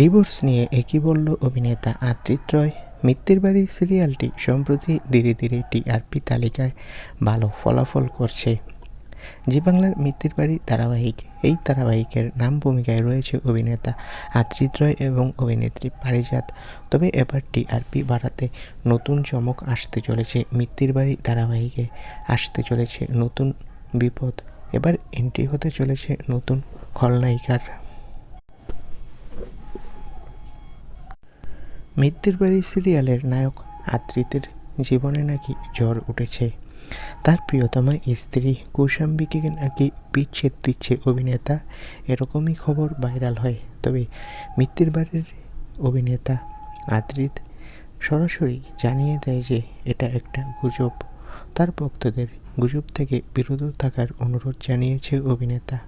Divorce নিয়ে একই বলল অভিনেতা আদ্রিত রয় মিত্তির বাড়ি সিরিয়ালটি সম্প্রতি ধীরে ধীরে টিআরপি তালিকায় ভালো ফলাফল করছে। জি বাংলার মিত্তির বাড়ি ধারাবাহিক, এই ধারাবাহিকের নাম ভূমিকায় রয়েছে অভিনেতা আদ্রিত রয় এবং অভিনেত্রী পারিজাত। তবে এবার টিআরপি বাড়াতে নতুন চমক আসতে চলেছে, মিত্তির বাড়ি ধারাবাহিকে আসতে চলেছে নতুন বিপদ। এবার এন্ট্রি হতে চলেছে নতুন খলনায়িকার। মৃত্যুর বাড়ি সিরিয়ালের নায়ক আদ্রিতের জীবনে নাকি জ্বর উঠেছে। তার প্রিয়তমা স্ত্রী কৌশাম্বীকে নাকি বিচ্ছেদ দিচ্ছে অভিনেতা, এরকমই খবর ভাইরাল হয়। তবে মৃত্যুর বাড়ির অভিনেতা আদ্রিত সরাসরি জানিয়ে দেয় যে এটা একটা গুজব। তার ভক্তদের গুজব থেকে বিরত থাকার অনুরোধ জানিয়েছে অভিনেতা।